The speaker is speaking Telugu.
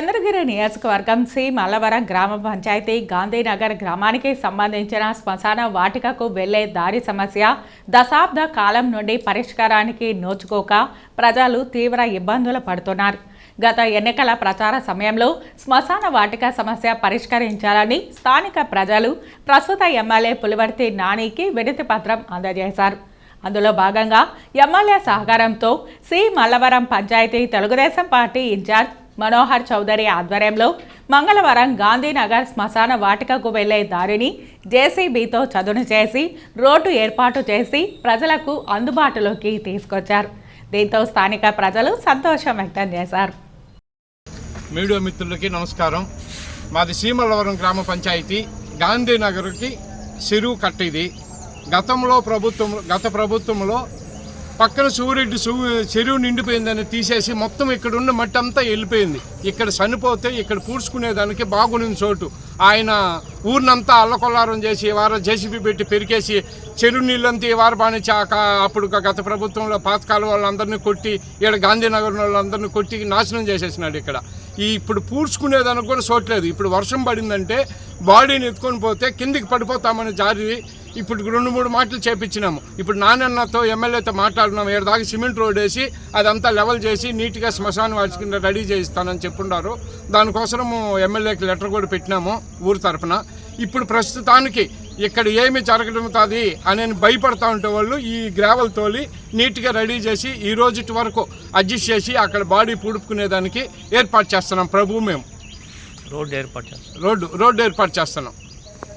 చంద్రగిరి నియోజకవర్గం సి మల్లవరం గ్రామ పంచాయతీ గాంధీనగర్ గ్రామానికి సంబంధించిన శ్మశాన వాటికకు వెళ్ళే దారి సమస్య దశాబ్ద కాలం నుండి పరిష్కారానికి నోచుకోక ప్రజలు తీవ్ర ఇబ్బందులు పడుతున్నారు. గత ఎన్నికల ప్రచార సమయంలో శ్మశాన వాటిక సమస్య పరిష్కరించాలని స్థానిక ప్రజలు ప్రస్తుత ఎమ్మెల్యే పులివర్తి నానికి వినతి పత్రం అందజేశారు. అందులో భాగంగా ఎమ్మెల్యే సహకారంతో C Mallavaram panchayati Telugu Desam party in charge Manohar Chowdary ఆధ్వర్యంలో మంగళవారం గాంధీనగర్ శ్మశాన వాటికకు వెళ్ళే దారిని జేసీబీతో చదును చేసి రోడ్డు ఏర్పాటు చేసి ప్రజలకు అందుబాటులోకి తీసుకొచ్చారు. దీంతో స్థానిక ప్రజలు సంతోషం వ్యక్తం చేశారు. మీడియా మిత్రులకి నమస్కారం. మాది సీమలవరం గ్రామ పంచాయతీ. గాంధీనగర్కి చెరువు కట్టేది. గతంలో ప్రభుత్వం గత ప్రభుత్వంలో పక్కన సూర్యుడి చెరువు నిండిపోయిందని తీసేసి మొత్తం ఇక్కడ ఉన్న మట్టి అంతా వెళ్ళిపోయింది. ఇక్కడ చనిపోతే ఇక్కడ పూడ్చుకునేదానికి బాగుంది చోటు. ఆయన ఊరినంతా అల్లకొల్లారం చేసి వారు వారం జేసీబీ పెట్టి పెరికేసి చెరువు నీళ్ళంతా ఈ వారం బానిచ్చాక అప్పుడు గత ప్రభుత్వంలో పాతకాల వాళ్ళందరినీ కొట్టి ఇక్కడ గాంధీనగర్ వాళ్ళందరినీ కొట్టి నాశనం చేసేసినాడు ఇక్కడ. ఈ ఇప్పుడు పూడ్చుకునేదానికి కూడా చోట్లేదు ఇప్పుడు వర్షం పడిందంటే బాడీని ఎత్తుకొని పోతే కిందికి పడిపోతామని జారీ ఇప్పుడు రెండు మూడు మాటలు చేపించినాము. ఇప్పుడు నానన్నతో ఎమ్మెల్యేతో మాట్లాడినాము ఏడు దాకా సిమెంట్ రోడ్ వేసి అదంతా లెవెల్ చేసి నీట్గా శ్మశానం వాటి కింద రెడీ చేయిస్తానని చెప్పుండారు. దానికోసము ఎమ్మెల్యేకి లెటర్ కూడా పెట్టినాము ఊరు తరపున. ఇప్పుడు ప్రస్తుతానికి ఇక్కడ ఏమి జరగడుతుంది అని భయపడతా ఉంటే వాళ్ళు ఈ గ్రావెల్ తోలి నీట్గా రెడీ చేసి ఈ రోజుటి వరకు అడ్జస్ట్ చేసి అక్కడ బాడీ పూడుకునేదానికి ఏర్పాటు చేస్తున్నాం. ప్రభు మేము. రోడ్డు ఏర్పాటు చేస్తారు రోడ్డు రోడ్డు ఏర్పాటు చేస్తున్నాం.